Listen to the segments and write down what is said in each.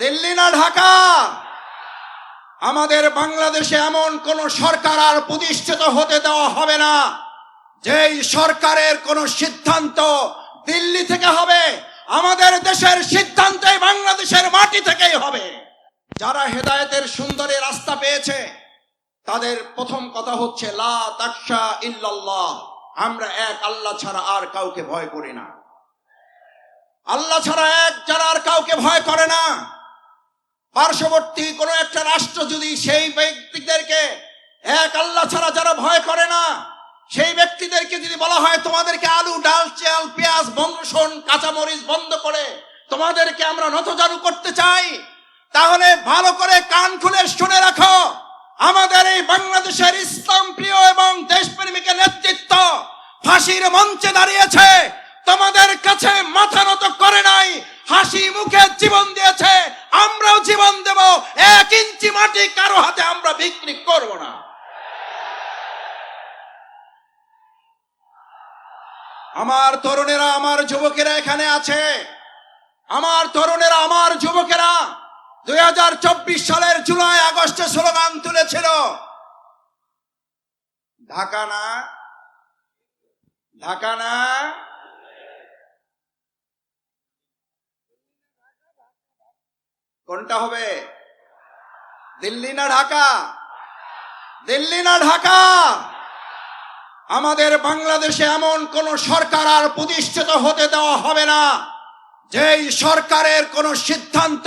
দিল্লি না ঢাকা? আমাদের বাংলাদেশে এমন কোন সরকার আর প্রতিষ্ঠিত হতে দেওয়া হবে না, যেই সরকারের কোন সিদ্ধান্ত দিল্লি থেকে হবে, আমাদের দেশের সিদ্ধান্তই বাংলাদেশের মাটি থেকেই হবে। যারা হেদায়েতের সুন্দরী রাস্তা পেয়েছে, তাদের প্রথম কথা হচ্ছে, লা ইল্লাল্লাহ, আমরা এক আল্লাহ ছাড়া আর কাউকে ভয় করি না। আল্লাহ ছাড়া এক যারা আর কাউকে ভয় করে না পার্শ্ববর্তী কোনো একটা রাষ্ট্র যদি সেই ব্যক্তিদেরকে, এক আল্লাহ ছাড়া যারা ভয় করে না, সেই ব্যক্তিদেরকে যদি বলা হয় তোমাদেরকে আলু, ডাল, চাল, পেঁয়াজ বন্ধ শোন, কাঁচামরিচ বন্ধ করে তোমাদেরকে আমরা নতজারু করতে চাই, তাহলে ভালো করে কান খুলে শুনে রাখো, আমাদের এই বাংলাদেশের ইসলাম প্রিয় এবং দেশপ্রেমিকের নেতৃত্ব ফাঁসির মঞ্চে দাঁড়িয়েছে, তোমাদের কাছে মাথা নত করে নাই হাসি মুখে জীবন দিয়েছে, আমরাও জীবন দেব। এক ইঞ্চি মাটি কারও হাতে আমরা বিক্রি করব না। আমার তরুণেরা, আমার যুবকেরা এখানে আছে। আমার তরুণেরা, আমার যুবকেরা, দুই হাজার চব্বিশ সালের জুলাই, আগস্টে স্লোগান তুলেছিল, ঢাকা না? ঢাকা না? কোনটা হবে? দিল্লি না ঢাকা? দিল্লি না ঢাকা? আমাদের বাংলাদেশে এমন কোন সরকার আর প্রতিষ্ঠিত হতে দেওয়া হবে না, যেই সরকারের কোন সিদ্ধান্ত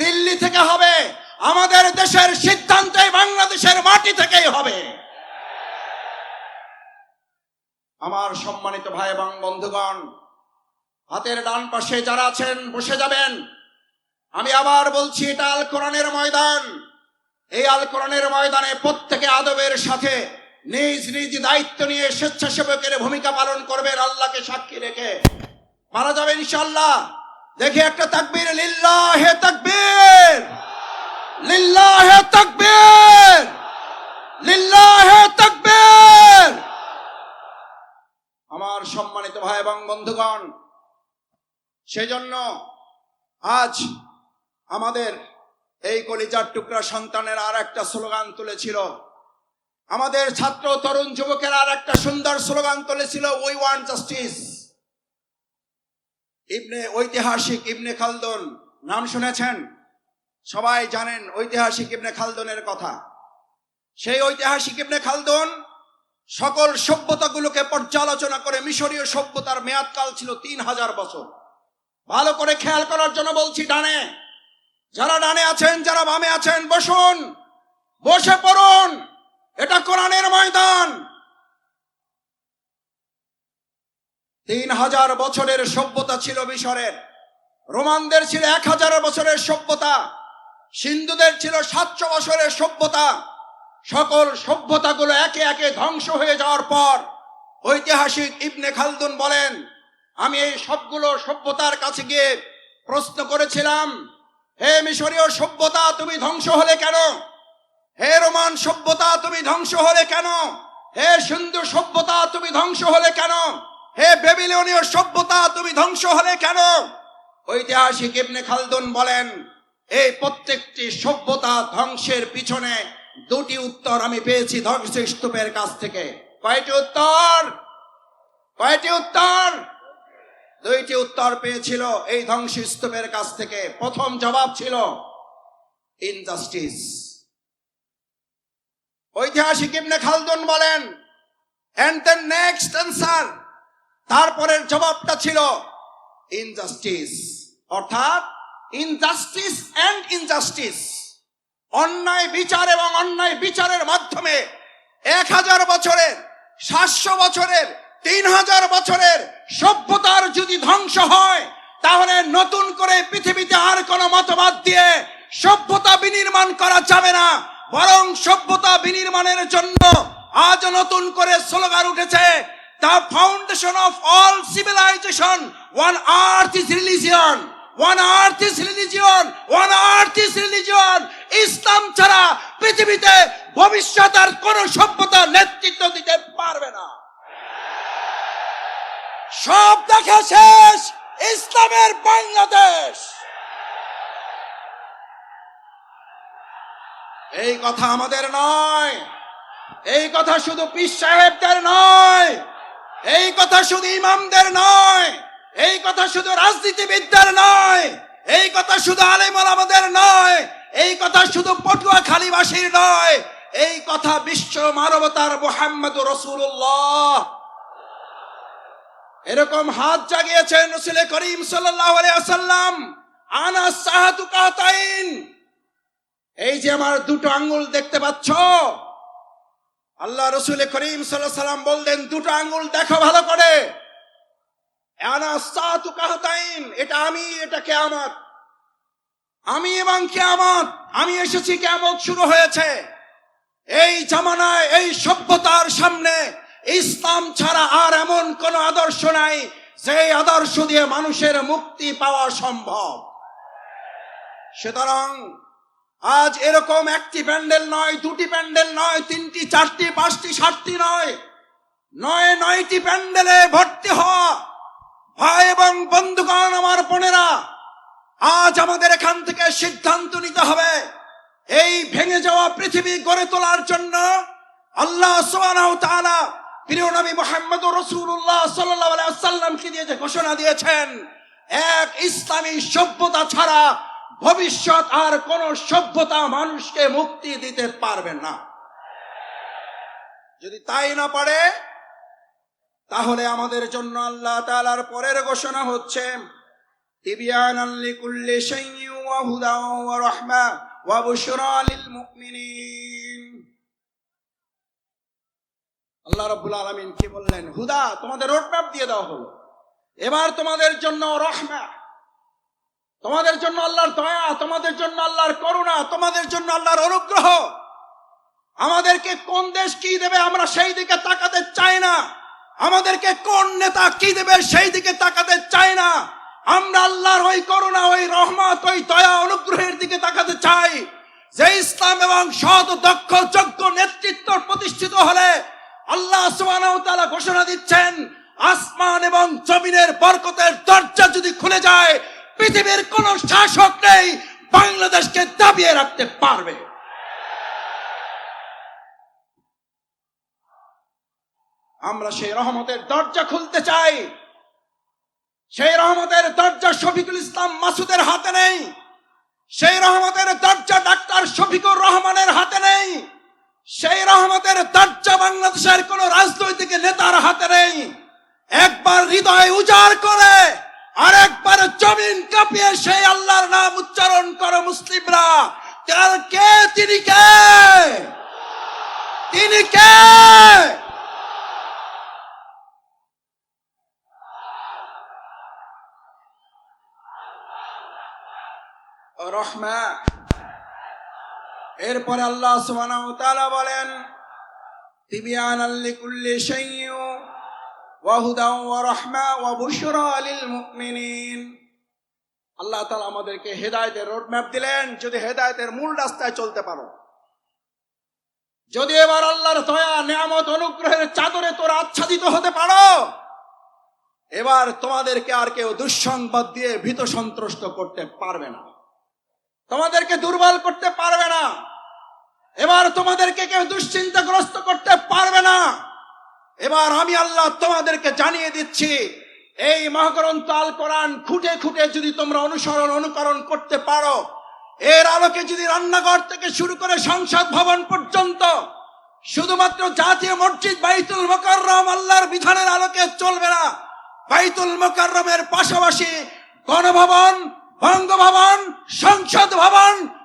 দিল্লি থেকে হবে, আমাদের দেশের সিদ্ধান্তই বাংলাদেশের মাটি থেকেই হবে। আমার সম্মানিত ভাই এবং বন্ধুগণ, হাতের ডান পাশে যারা আছেন, বসে যাবেন। আমি আবার বলছি, এটা আল কোরআনের ময়দান। এই আল কোরআনের ময়দানে প্রত্যেকে আদবের সাথে নিজ নিজ দায়িত্ব নিয়ে স্বেচ্ছাসেবকের ভূমিকা পালন করবেন আল্লাহকে সাক্ষী রেখে। মারা যাবে ইনশাল্লাহ দেখে একটা তাকবীর, লিল্লাহে তাকবীর। লিল্লাহে তাকবীর। লিল্লাহে তাকবীর। আমার সম্মানিত ভাই এবং বন্ধুগণ, সেজন্য আজ আমাদের এই কলিজার টুকরা সন্তানের আর একটা স্লোগান তুলেছিল। আমাদের ছাত্র তরুণ যুবকের আর একটা সুন্দর স্লোগান তুলেছিল উই ওয়ান্ট জাস্টিস ইবনে ঐতিহাসিক ইবনে খালদুন, নাম শুনেছেন? সবাই জানেন ঐতিহাসিক ইবনে খালদুনের কথা। সেই ঐতিহাসিক ইবনে খালদুন সকল সভ্যতাগুলোকে পর্যালোচনা করে মিশরীয় সভ্যতার মেয়াদকাল ছিল তিন হাজার বছর। ভালো করে খেয়াল করার জন্য বলছি, ডানে। যারা ডানে আছেন, যারা বামে আছেন, বসুন, বসে পড়ুন। এটা কোরআনের ময়দান। তিন হাজার বছরের সভ্যতা ছিল মিশরের। রোমানদের ছিল এক হাজার বছরের সভ্যতা। সিন্ধুদের ছিল সাতশো বছরের সভ্যতা। সকল সভ্যতাগুলো একে একে ধ্বংস হয়ে যাওয়ার পর ঐতিহাসিক ইবনে খালদুন বলেন, আমি এই সবগুলো সভ্যতার কাছে গিয়ে প্রশ্ন করেছিলাম হে মিশরীয় সভ্যতা, তুমি ধ্বংস হলে কেন? হে রোমান সভ্যতা, তুমি ধ্বংস হলে কেন? হে সিন্ধু সভ্যতা, তুমি ধ্বংস হলে কেন? হে বেবিলনীয় সভ্যতা, তুমি ধ্বংস হলে কেন? ঐতিহাসিক ইবনে খালদুন বলেন, এই প্রত্যেকটি সভ্যতা ধ্বংসের পিছনে দুটি উত্তর আমি পেয়েছি ধ্বংস স্তূপের কাছ থেকে। কয়টি উত্তর? কয়টি উত্তর? দুইটি উত্তর পেয়েছিল এই ধ্বংসস্তূপের কাছ থেকে। প্রথম জবাব ছিল ইনজাস্টিস ঐতিহাসিক ইবনে খালদুন বলেন এন্ড দ্য নেক্সট অ্যান্সার তারপরের জবাবটা ছিল ইনজাস্টিস অর্থাৎ ইনজাস্টিস এন্ড ইনজাস্টিস অন্যায় বিচার এবং অন্যায় বিচারের মাধ্যমে এক হাজার বছরের, সাতশো বছরের তিন হাজার বছরের সভ্যতার যদি ধ্বংস হয়, তাহলে নতুন করে পৃথিবীতে আর কোনো মতবাদ দিয়ে সভ্যতা বিনির্মাণ করা যাবে না। বরং সভ্যতা বিনির্মাণের জন্য আজ নতুন করে স্লোগান উঠেছে the foundation of all civilisation one earth is religion one earth is religion one earth is religion ইসলাম ছাড়া পৃথিবীতে ভবিষ্যৎ আর কোন সভ্যতা নেতৃত্ব দিতে পারবে না। সব দেখা শেষ, ইসলামের বাংলাদেশ। এই কথা আমাদের নয়, এই কথা শুধু পীর সাহেবদের নয়, এই কথা শুধু ইমামদের নয়, এই কথা শুধু রাজনীতিবিদদের নয়, এই কথা শুধু আলেমল আমাদের নয়, এই কথা শুধু পটুয়া খালিবাসীর নয়, এই কথা বিশ্ব মানবতার মোহাম্মদ রসুল্লাহ এরকম হাত জাগিয়েছেন রসুল করিম আসাল্লাম আনা এই যে আমার দুটো আঙ্গুল দেখতে পাচ্ছ? আল্লাহ রসুল করিম সাল্লাম বললেন, দুটো আঙ্গুল দেখো ভালো করে। আনা এটা আমি, এটা কেয়ামত আমি এবং কেয়ামত আমি এসেছি কেয়ামত শুরু হয়েছে? এই জামানায়, এই সভ্যতার সামনে ইসলাম ছাড়া আর এমন কোন আদর্শ নাই যে আদর্শ দিয়ে মানুষের মুক্তি পাওয়া সম্ভব। সুতরাং আজ এরকম একটি প্যান্ডেল নয়, দুটি প্যান্ডেল নয়, তিনটি, চারটি, পাঁচটি, সাতটি নয় নয়, নয়টি প্যান্ডেলে ভর্তি হওয়া ভাই এবং বন্ধুগণ আমার বোনেরা, আজ আমাদের এখান থেকে সিদ্ধান্ত নিতে হবে, এই ভেঙে যাওয়া পৃথিবী গড়ে তোলার জন্য আল্লাহ তাআলা প্রিয় নবী মুহাম্মদ রাসূলুল্লাহ সাল্লাল্লাহু দিয়ে যে ঘোষণা দিয়েছেন, এক ইসলামী সভ্যতা ছাড়া ভবিষ্যৎ আর কোন সভ্যতা মানুষকে মুক্তি দিতে পারবে না। যদি তাই না পারে, তাহলে আমাদের জন্য আল্লাহ তাআলার পরের ঘোষণা হচ্ছে ওয়া ওয়া রাহমা ওয়া বুশরা লিল মুমিনিন। আল্লাহ রাব্বুল আলামিন কি বললেন? হুদা, তোমাদের রোডম্যাপ দিয়ে দেওয়া হলো। এবার তোমাদের জন্য রহমা। তোমাদের জন্য আল্লাহর দয়া, তোমাদের জন্য আল্লাহর করুণা, তোমাদের জন্য আল্লাহর অনুগ্রহ। আমাদেরকে কোন দেশ কি দেবে আমরা সেই দিকে তাকাতে চাই না। আমাদেরকে কোন নেতা কি দেবে সেই দিকে তাকাতে চাই না। আমরা আল্লাহর ওই করুণা, ওই রহমত, ওই দয়া, অনুগ্রহের দিকে তাকাতে চাই। যে ইসলাম এবং সৎ, দক্ষ, যোগ্য নেতৃত্ব প্রতিষ্ঠিত হলে আল্লাহ তাআলা ঘোষণা দিচ্ছেন, আসমান এবং জমিনের বরকতের দরজা যদি খুলে যায়, পৃথিবীর কোন শাসক নেই বাংলাদেশকে দাবিয়ে রাখতে পারবে। আমরা সেই রহমতের দরজা খুলতে চাই। সেই রহমতের দরজা শফিকুল ইসলাম মাসুদের হাতে নেই। সেই রহমতের দরজা ডাক্তার শফিকুর রহমানের হাতে নেই। সেই রহমতের দরজা বাংলাদেশের কোন রাজনৈতিক নেতার হাতে নেই। একবার হৃদয় উজাড় করে আর একবার জমিন কাঁপিয়ে সেই আল্লাহর নাম উচ্চারণ করো মুসলিমরা। কে? তিনি কে? তিনি কে? রহমা এরপরে আল্লাহ সুবহানাহু তাআলা বলেন, তিবিয়ানাল লিকুল্লি শাইইন ওয়া হুদাও ওয়া রাহমা ওয়া বুশরা আল্লাহ তাআলা আমাদেরকে হেদায়েতের রোড ম্যাপ দিলেন, যদি হেদায়েতের মূল রাস্তায় চলতে পারো। যদি এবার আল্লাহর দয়া, নিয়ামত, অনুগ্রহের চাদরে তোরা আচ্ছাদিত হতে পারো, এবার তোমাদেরকে আর কেউ দুঃসংবাদ দিয়ে ভীত সন্ত্রস্ত করতে পারবে না। তোমাদেরকে দুর্বল করতে পারবে না। এবার তোমাদেরকে কেউ দুশ্চিন্তাগ্রস্ত করতে পারবে না। এবার আমি আল্লাহ তোমাদেরকে জানিয়ে দিচ্ছি, এই মহাগ্রন্থ আল কোরআন খুঁটে খুঁটে যদি তোমরা অনুসরণ, অনুকরণ করতে পারো, এর আলোকে যদি রান্নাঘর থেকে শুরু করে সংসদ ভবন পর্যন্ত শুধুমাত্র জাতীয় মসজিদ বাইতুল মোকাররম আল্লাহর বিধানের আলোকে চলবে না, বাইতুল মোকাররমের পাশাপাশি গণভবন, বঙ্গভবন, সংসদ ভবন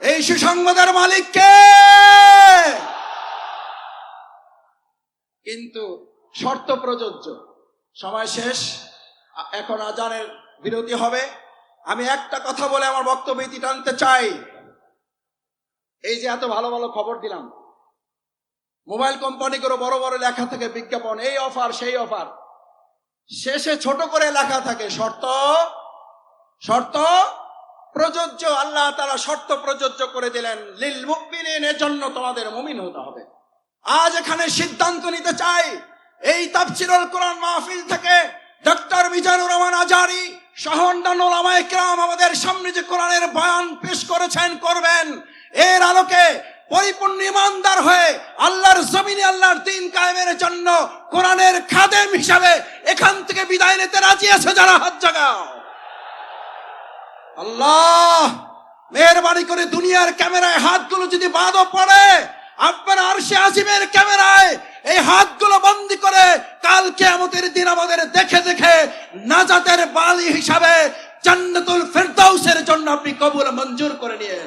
এই সুসংবাদের মালিককে। কিন্তু শর্ত প্রযোজ্য। সময় শেষ এখন আজানের বিরতি হবে। আমি একটা কথা বলে আমার বক্তব্য ইতি টানতে চাই। এই যে এত ভালো ভালো খবর দিলাম। মোবাইল কোম্পানি করে বড় বড় লেখা থাকে, বিজ্ঞাপন, এই অফার, সেই অফার। শেষে ছোট করে লেখা থাকে, শর্ত শর্ত প্রযোজ্য, আল্লাহ তারা শর্ত প্রযোজ্য করে দিলেন, লিল মুকমিনের জন্য তোমাদের মুমিন হতে হবে। আজ এখানে সিদ্ধান্ত নিতে চাই, এই তাফসিরুল কোরআন মাহফিল থেকে ডক্টর মিজানুর রহমান আজারি সহ অন্যান্য ওলামায়ে আমাদের সামনে কোরআনের বয়ান পেশ করেছেন, করবেন। এর আলোকে পরিপূর্ণ ইমানদার হয়ে আল্লাহর জমিনে আল্লাহর দিন কায়েমের জন্য কোরআনের খাদেম হিসাবে এখান থেকে বিদায় নিতে রাজি আছে যারা? হাত জাগাও। আল্লাহ, মেহরবানি করে দুনিয়ার ক্যামেরায় হাতগুলো যদি বাদও পড়ে আপনার আরশে আসিমের ক্যামেরায় এই হাতগুলো বন্দি করে কালকে আমাদের দিন আমাদের দেখে দেখে নাজাতের বালি হিসাবে জান্নাতুল ফেরদাউসের জন্য আপনি কবুল মঞ্জুর করে নিয়ে